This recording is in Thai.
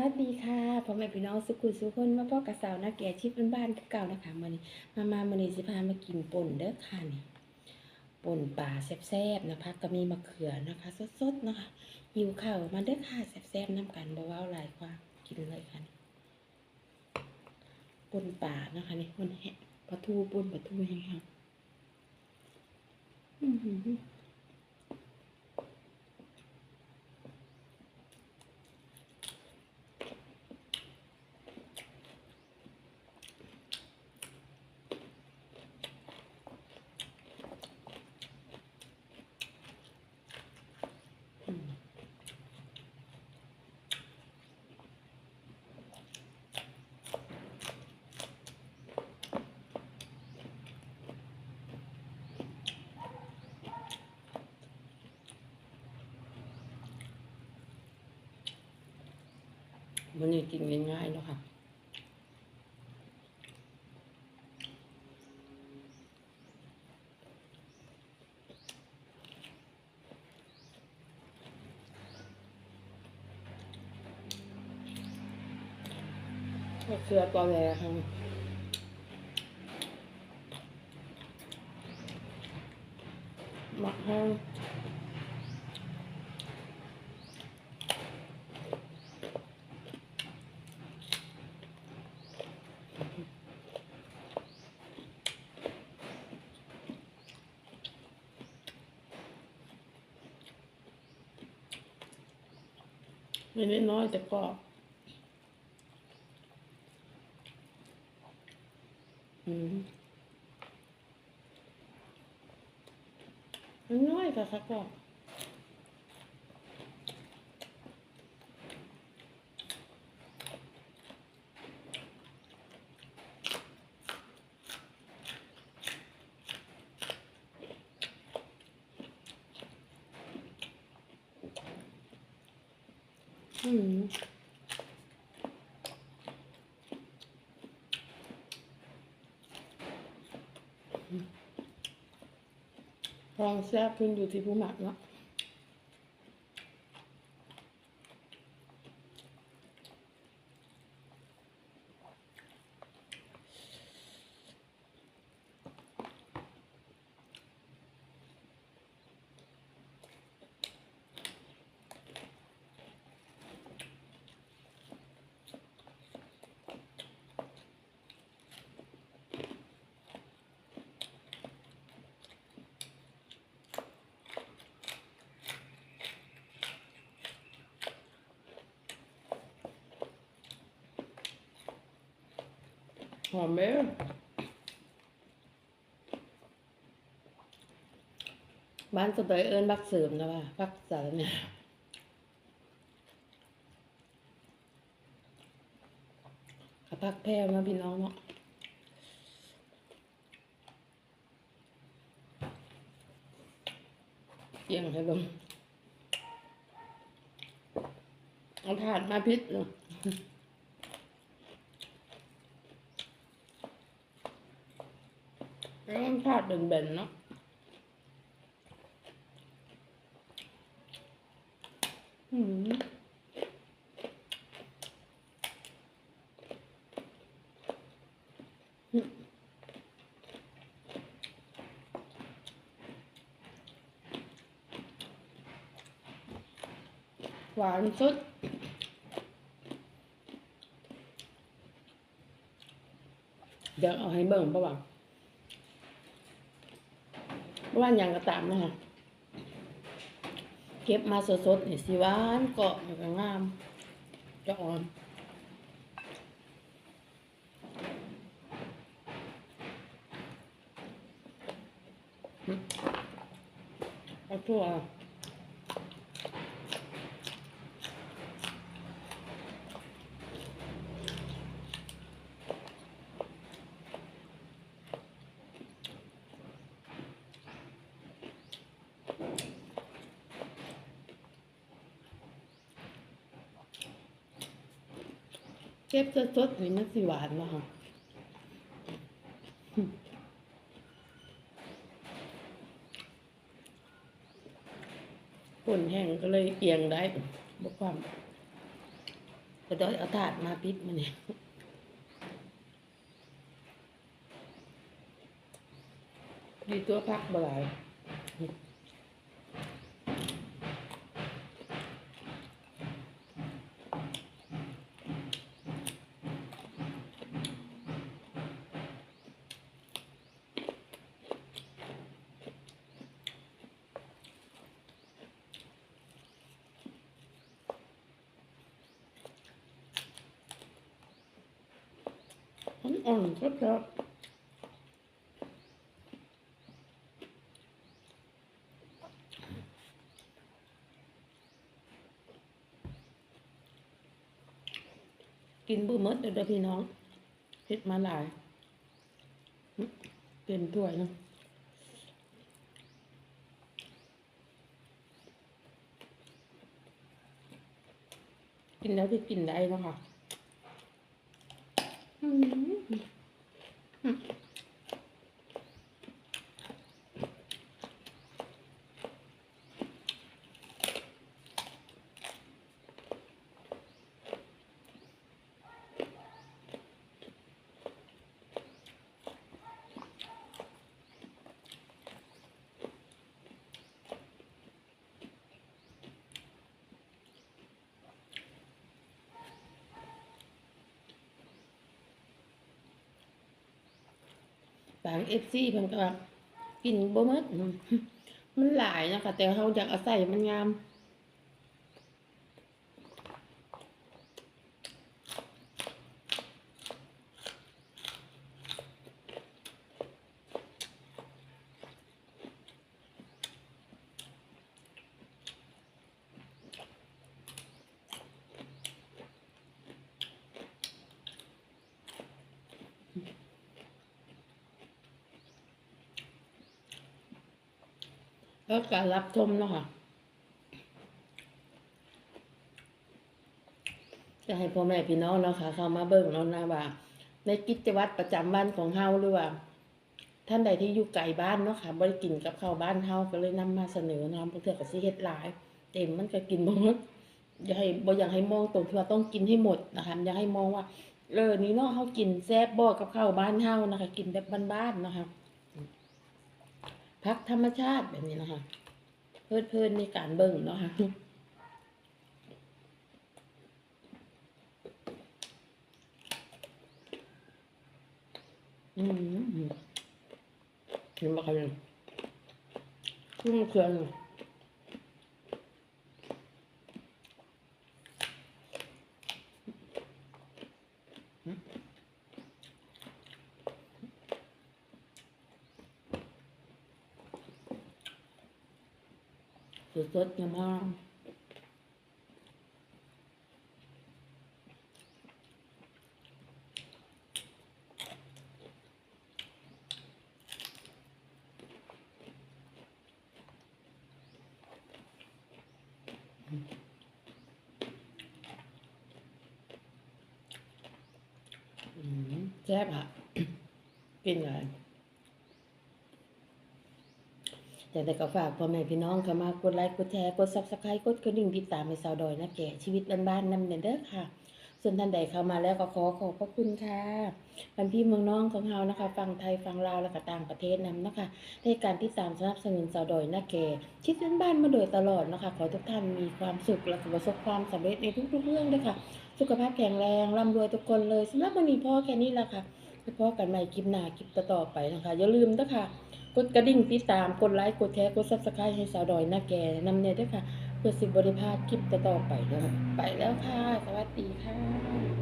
วัสดีค่ะพ่อแม่พี่น้องสุขุสุขคนมาพ่อกระสาวนาแก่ชิดบ้านๆคือเก่านะคะมื้อนี้มามามื้อนี้สิพามากินป่นเด้อค่ะนี่ป่นปลาแซ่บๆนะคะก็มีมะเขือนะคะ สดๆนะคะหิวข้าวมาเด้อค่ะแซ่บๆน้ำกันบ่เว้าหลายกว่ากินเลยค่ะนี่ป่นปลานะคะนี่ป่นแหะปลาทูป่นปลาทูแห้งๆ อื้อหือวันนี้กินง่ายๆเนาะค่ะเสือตัวแรกค่ะหมักแห้ง ไม่ได้น้อยแต่ก็อืมมันน้อยค่ะค่ะก็ อืมความแซ่บขึ้นอยู่ที่ผู้หมักเนาะ หอมไหมบ้านสบายเอิญบักเสริมนะว่าบักสารเนี่ยกับพักแพรวนะพี่น้องเนาะเกี่ยงให้เบิ่งเอาถาดมาพิษเนาะ แล้วมันถาดเบนๆเนาะอืมห ว่าอย่างก็ตามนะคะเก็บมาสดๆนี่สิหวานเกาะแล้วก็งามจะอ่อนเอาทั่ว เก็บสดๆนี่มันสิหวานเนาะค่ะป่นแห้งก็เลยเอียงได้บกความก็ได้เอาถาดมาปิดมันนี่ดีตัวพักบ่หลาย มันอ่อนก็ครับกินบุมดเด้อเด้อพี่น้องเฮ็ดมาหลายเต็มถ้วยนะกินแล้วที่กินได้เนาะคะ อืม บางเอฟซีเพิ่นก็ว่ากินบ่หมดมันหลายนะคะแต่เขาอยากอาใส่มันงาม แล้วการรับชมเนาะค่ะจะให้พ่อแม่พี่น้องเนาะค่ะ เข้ามาเบิ่งเนาะนะว่า ในกิจวัตรประจำวันของเฮาหรือว่า ท่านใดที่อยู่ไกลบ้านเนาะค่ะบ่ได้กินกับข้าวบ้านเฮาก็เลยนำมาเสนอนํเพื่อก็สิเฮ็ดหลาย เต็มมันก็กินบ่หมดอย่าให้บ่อยากให้มองตรงที่ว่าต้องกินให้หมดนะคะอย่าให้มองว่าเออนี่เนาะเฮากินแซ่บบ่กับข้าวบ้านเฮานะคะ กินแบบบ้านๆนะคะ พักธรรมชาติแบบนี้นะคะ เพลิดเพลินในการเบิ่งเนาะค่ะอืมเห็นบอกกันขึ้นมเคลื่อนเลย สดๆงามๆอืมแซ่บอะกินอะไรแต่แต่ก็ฝากพ่อแม่พี่น้องเข้ามากดไลค์กดแชร์กดซับสไครต์กดกระดิ่งติดตามให้สาวดอยนะแก่ชีวิตบ้านๆนำเด้อค่ะ ส่วนท่านใดเข้ามาแล้วก็ขอขอบพระคุณค่ะพันพี่เมืองน้องของเรานะคะฟังไทยฟังลาวและก็ต่างประเทศนำนะคะในการที่ตามสนับสนุนสาวดอยนะแก่ชีวิตบ้านๆมาโดยตลอดนะคะ ขอทุกท่านมีความสุขและประสบความสำเร็จในทุกๆเรื่องด้วยค่ะ สุขภาพแข็งแรงร่ำรวยทุกคนเลยสำหรับวันนี้พ่อแค่นี้แหละค่ะ ไปพบกันใหม่คลิปหน้าคลิปต่อๆไปนะคะ อย่าลืมนะคะกดกระดิ่งติดตามกดไลค์กดแชร์กดซับสไครต์ให้สาวดอยหน้าแก่นำเนี่ยด้วยค่ะ เพื่อสิบบริพาดคลิปต่อๆไปนะคะไปแล้วค่ะ สวัสดีค่ะ